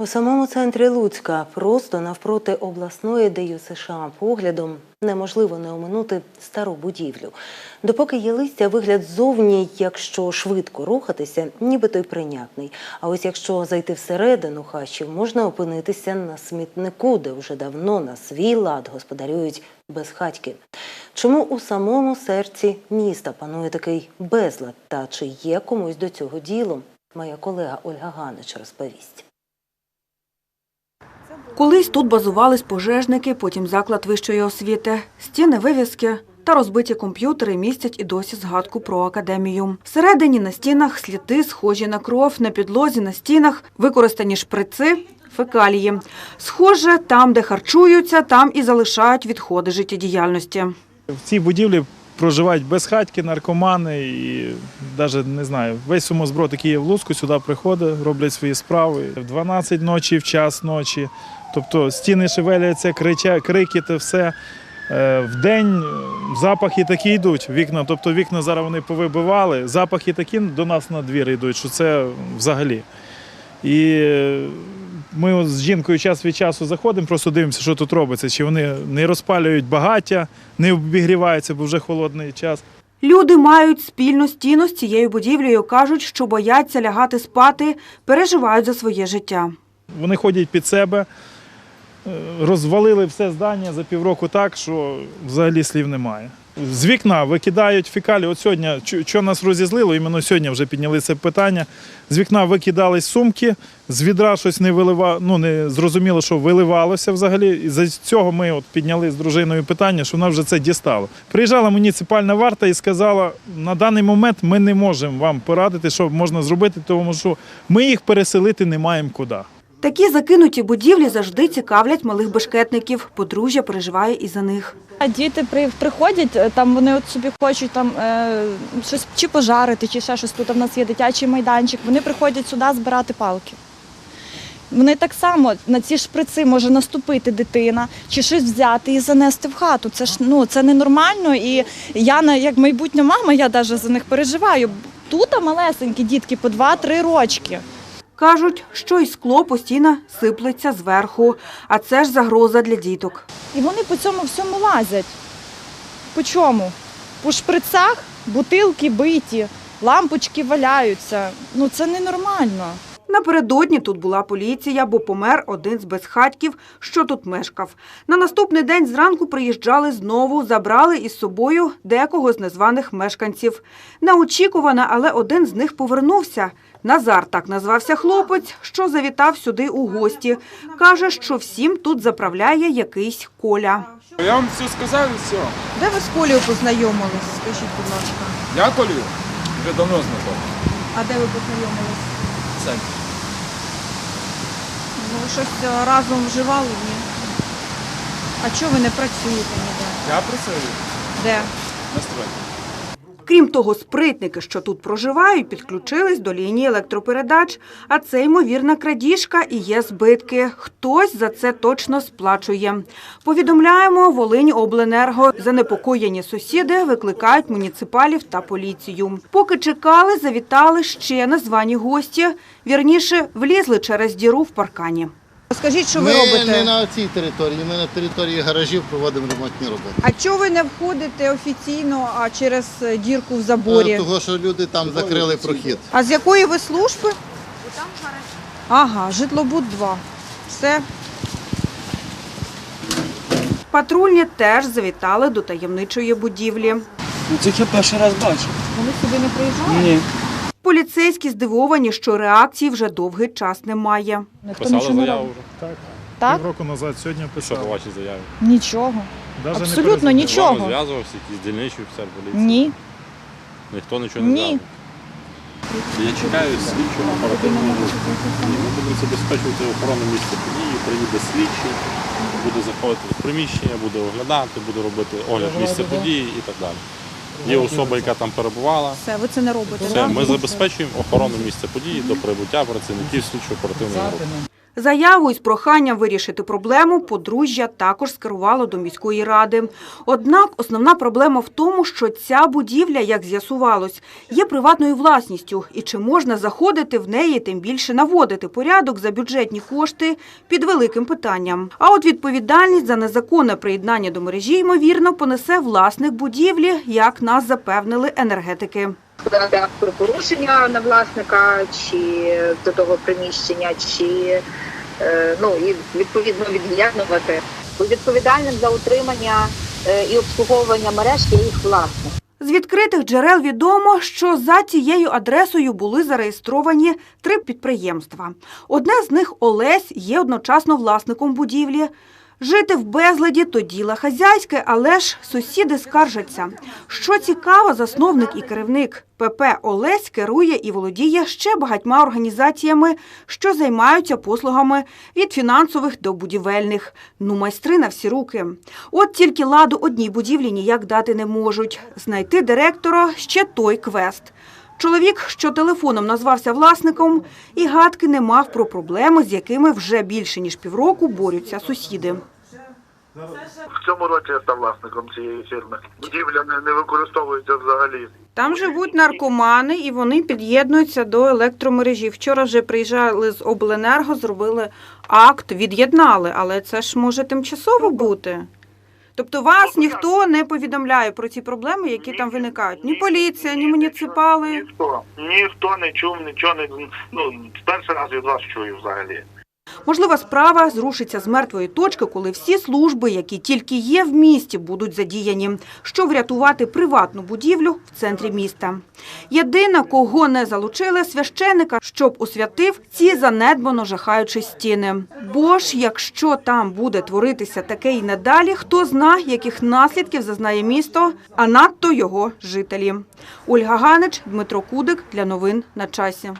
У самому центрі Луцька, просто навпроти обласної ДЮСШ, США, поглядом неможливо не оминути стару будівлю. Допоки є листя, вигляд ззовні, якщо швидко рухатися, нібито й прийнятний. А ось якщо зайти всередину хащів, можна опинитися на смітнику, де вже давно на свій лад господарюють безхатьки. Чому у самому серці міста панує такий безлад та чи є комусь до цього діло? Моя колега Ольга Ганич розповість. Колись тут базувались пожежники, потім заклад вищої освіти. Стіни вивіски та розбиті комп'ютери містять і досі згадку про академію. Всередині на стінах сліди, схожі на кров, на підлозі, на стінах використані шприци, фекалії. Схоже, там, де харчуються, там і залишають відходи життєдіяльності. В цій будівлі проживають безхатьки, наркомани і навіть не знаю, весь сумозброд, який є в Луцьку, сюди приходить, роблять свої справи. В 12 ночі, в час ночі. Тобто стіни шевеляться, крича, крики, те все. Е, В день запахи такі йдуть, вікна, тобто вікна зараз вони повибивали, запахи такі до нас на двір йдуть, що це взагалі. І е, ми з жінкою час від часу заходимо, просто дивимося, що тут робиться, чи вони не розпалюють багаття, не обігріваються, бо вже холодний час. Люди мають спільну стіну з цією будівлею, кажуть, що бояться лягати спати, переживають за своє життя. Вони ходять під себе, е, розвалили все здання за півроку так, що взагалі слів немає. З вікна викидають фекалії. От сьогодні, що нас розізлило, іменно сьогодні вже підняли це питання. З вікна викидались сумки, з відра щось не вилива, ну не зрозуміло, що виливалося взагалі. І за цього ми от підняли з дружиною питання, що вона вже це дістало. Приїжджала муніципальна варта і сказала: на даний момент ми не можемо вам порадити, що можна зробити, тому що ми їх переселити не маємо куди. Такі закинуті будівлі завжди цікавлять малих бешкетників. Подружжя переживає і за них. Діти при, приходять, е, там вони от собі хочуть там е, щось чи пожарити, чи ще щось. Тут в нас є дитячий майданчик. Вони приходять сюди збирати палки. Вони так само на ці шприци може наступити дитина, чи щось взяти і занести в хату. Це ж ну це ненормально. І я як майбутня мама, я навіть за них переживаю. Тут малесенькі дітки по 2-3 рочки. Кажуть, що й скло постійно сиплеться зверху, а це ж загроза для діток. І вони по цьому всьому лазять. По чому? По шприцах бутилки биті, лампочки валяються. Ну це ненормально. Напередодні тут була поліція, бо помер один з безхатьків, що тут мешкав. На наступний день зранку приїжджали знову, забрали із собою декого з незваних мешканців. Неочікувано, але один з них повернувся. Назар так назвався хлопець, що завітав сюди у гості. Каже, що всім тут заправляє якийсь коля. Я вам все сказав і все. Де ви з Колею познайомились? Скажіть, будь ласка. Я колію вже давно знайомий. А де ви познайомились? Це. Ну, ви щось е, разом вживали? Ні. А чого ви не працюєте ніде? Я працюю Де? на стройці. Крім того, спритники, що тут проживають, підключились до лінії електропередач, а це ймовірна крадіжка і є збитки. Хтось за це точно сплачує. Повідомляємо Волинь Обленерго. Занепокоєні сусіди викликають муніципалів та поліцію. Поки чекали, завітали ще незвані гості. Вірніше, влізли через діру в паркані. Скажіть, що ми ви робите? не на цій території, ми на території гаражів проводимо ремонтні роботи. А чого ви не входите офіційно, а через дірку в заборі? Е, Того, що люди там закрили прохід. А з якої ви служби? Ага, житлобуд 2. Все. Патрульні теж завітали до таємничої будівлі. Ну, Це я перший раз бачу. Вони сюди не приїжджали? Ні. Поліцейські здивовані, що реакції вже довгий час немає. Ніхто Писали нічого не заяву робить. вже. Так. Так? Півроку назад сьогодні Що писали. по вашій заяві? Нічого. Даже не Абсолютно перезвонили. нічого. З вами зв'язувався якийсь дільничий офіцер поліції? Ні. Ніхто нічого не Ні. зв'язував? Я чекаю слідчого оперативного групу. І ми будемо забезпечувати охорону місця події, приїде слідчий, буде заходити в приміщення, буде оглядати, буде робити огляд місця події і так далі. Є особа, яка там перебувала. Все, ви це не робите, Все, ми забезпечуємо охорону місця події до прибуття працівників слідчо оперативної групи. Заяву із проханням вирішити проблему подружжя також скерувало до міської ради. Однак основна проблема в тому, що ця будівля, як з'ясувалось, є приватною власністю, і чи можна заходити в неї, тим більше наводити порядок за бюджетні кошти під великим питанням. А от відповідальність за незаконне приєднання до мережі, ймовірно, понесе власник будівлі, як нас запевнили енергетики. Акт про порушення на власника чи до того приміщення, чи е, ну і відповідно від'єднувати. Відповідальним за утримання е, і обслуговування мереж є їх власник. З відкритих джерел відомо, що за цією адресою були зареєстровані три підприємства. Одне з них Олесь є одночасно власником будівлі. Жити в безладі то діло хазяйське, але ж сусіди скаржаться. Що цікаво, засновник і керівник ПП Олесь керує і володіє ще багатьма організаціями, що займаються послугами від фінансових до будівельних. Ну, майстри на всі руки. От тільки ладу одній будівлі ніяк дати не можуть. Знайти директора ще той квест. Чоловік, що телефоном назвався власником, і гадки не мав про проблеми, з якими вже більше ніж півроку борються сусіди. В цьому році я став власником цієї фірми. Будівля не, не використовується взагалі. Там живуть наркомани і вони під'єднуються до електромережі. Вчора вже приїжджали з обленерго, зробили акт, від'єднали, але це ж може тимчасово бути. Тобто вас ніхто не повідомляє про ці проблеми, які там виникають. Ні поліція, ні муніципали. Ніхто, ніхто не чув, нічого не ну перший раз від вас чую взагалі. Можлива справа зрушиться з мертвої точки, коли всі служби, які тільки є в місті, будуть задіяні, щоб врятувати приватну будівлю в центрі міста. Єдина, кого не залучили, священика, щоб освятив ці занедбано жахаючі стіни. Бо ж, якщо там буде творитися таке і надалі, хто зна, яких наслідків зазнає місто, а надто його жителі. Ольга Ганич, Дмитро Кудик для новин на часі.